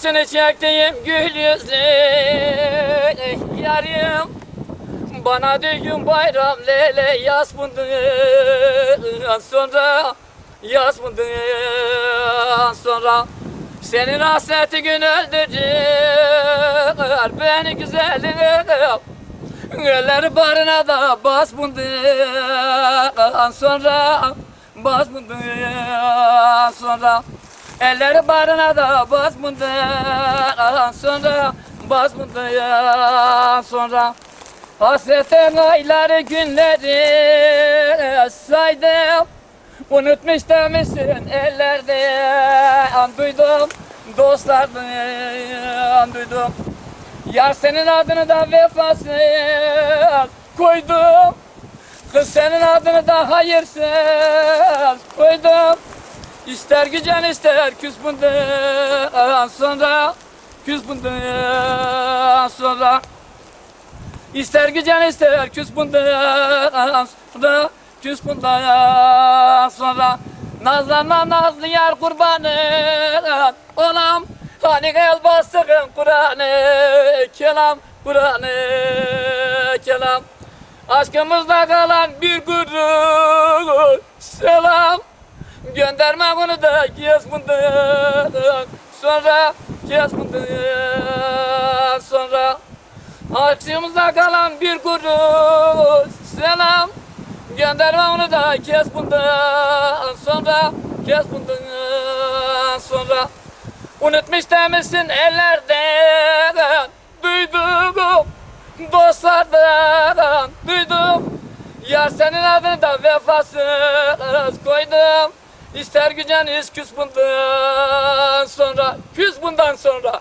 Hasını çektiğim gül yüzlü yarım. Bana düğün bayram lele yaz bundan sonra Yaz bundan sonra. Senin hasreti gün öldürecek Beni güzelim. Eller barına da bas bundan sonra Bas bundan sonra Eller barına da bas bundan sonra Bas bundan sonra. Hasretin ayları günleri saydım. Unutmuş demişsin ellerden duydum Dostlardan duydum. Yar senin adını da vefasız koydum. Kız senin adını da hayırsız koydum İster gücen ister küs bundan sonra Küs bundan sonra. İster gücen ister küs bundan sonra Küs bundan sonra. Nazlanma nazlı yar kurbanı Olam Hani el bastığın Kur'an'ı Kelam Kur'an'ı Kelam. Aşkımızda kalan bir gurur Selam Gönderme bunu da kes bundan Sonra kes bundan Sonra Aşkımızda kalan bir gurur Selam. Gönderme onu da kes bundan sonra Kes bundan sonra Unutmuş demişsin ellerden. Duydum. Dostlardan Duydum. Yar senin adını da vefasız koydum İster güceniz küs bundan sonra Küs bundan sonra